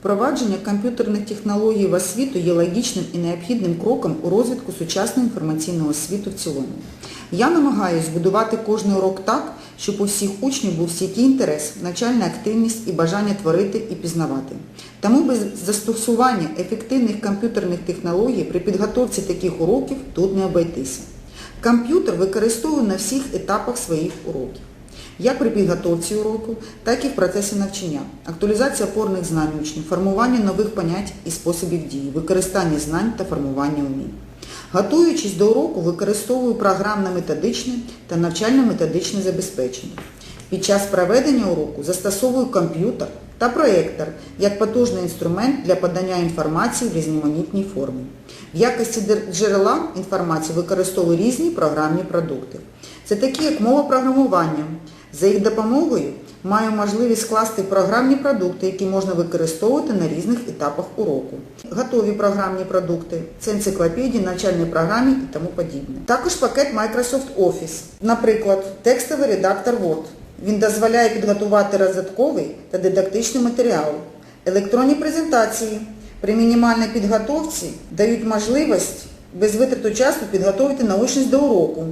Впровадження комп'ютерних технологій в освіту є логічним і необхідним кроком у розвитку сучасного інформаційного світу в цілому. Я намагаюся будувати кожний урок так, щоб у всіх учнів був стійкий інтерес, навчальна активність і бажання творити і пізнавати. Тому без застосування ефективних комп'ютерних технологій при підготовці таких уроків тут не обійтися. Комп'ютер використовую на всіх етапах своїх уроків як при підготовці уроку, так і в процесі навчання, актуалізація опорних знань учнів, формування нових понять і способів дії, використання знань та формування умінь. Готуючись до уроку, використовую програмно-методичне та навчально-методичне забезпечення. Під час проведення уроку застосовую комп'ютер та проєктор як потужний інструмент для подання інформації в різноманітній формі. В якості джерела інформації використовую різні програмні продукти. Це такі, як мова програмування. За їх допомогою маю можливість скласти програмні продукти, які можна використовувати на різних етапах уроку. Готові програмні продукти, це енциклопедії, навчальні програми і тому подібне. Також пакет Microsoft Office, наприклад, текстовий редактор Word. Він дозволяє підготувати розвитковий та дидактичний матеріал. Електронні презентації при мінімальній підготовці дають можливість без витрату часу підготувати наочність до уроку.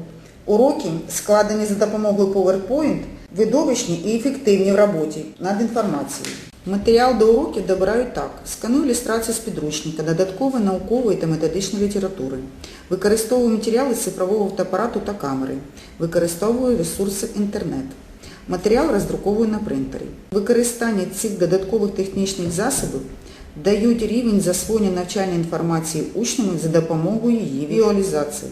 Уроки, складені за допомогою PowerPoint, видовищні і ефективні в роботі над інформацією. Матеріал до уроків добираю так. Сканую ілюстрацію з підручника, додаткової наукової та методичної літератури. Використовую матеріали з цифрового фотоапарату та камери. Використовую ресурси інтернет. Матеріал роздруковую на принтері. Використання цих додаткових технічних засобів дають рівень засвоєння навчальної інформації учнями за допомогою її візуалізації.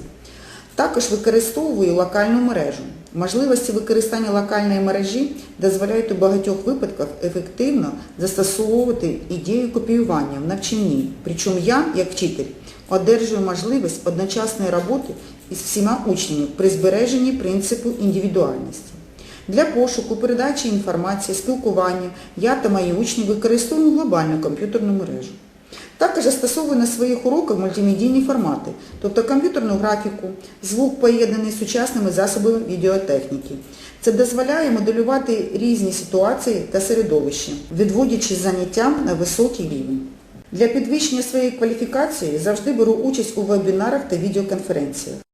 Також використовую локальну мережу. Можливості використання локальної мережі дозволяють у багатьох випадках ефективно застосовувати ідею копіювання в навчанні. Причому я, як вчитель, одержую можливість одночасної роботи із всіма учнями при збереженні принципу індивідуальності. Для пошуку, передачі інформації, спілкування я та мої учні використовуємо глобальну комп'ютерну мережу. Також застосовую на своїх уроках мультимедійні формати, тобто комп'ютерну графіку, звук поєднаний з сучасними засобами відеотехніки. Це дозволяє моделювати різні ситуації та середовища, відводячи заняття на високий рівень. Для підвищення своєї кваліфікації завжди беру участь у вебінарах та відеоконференціях.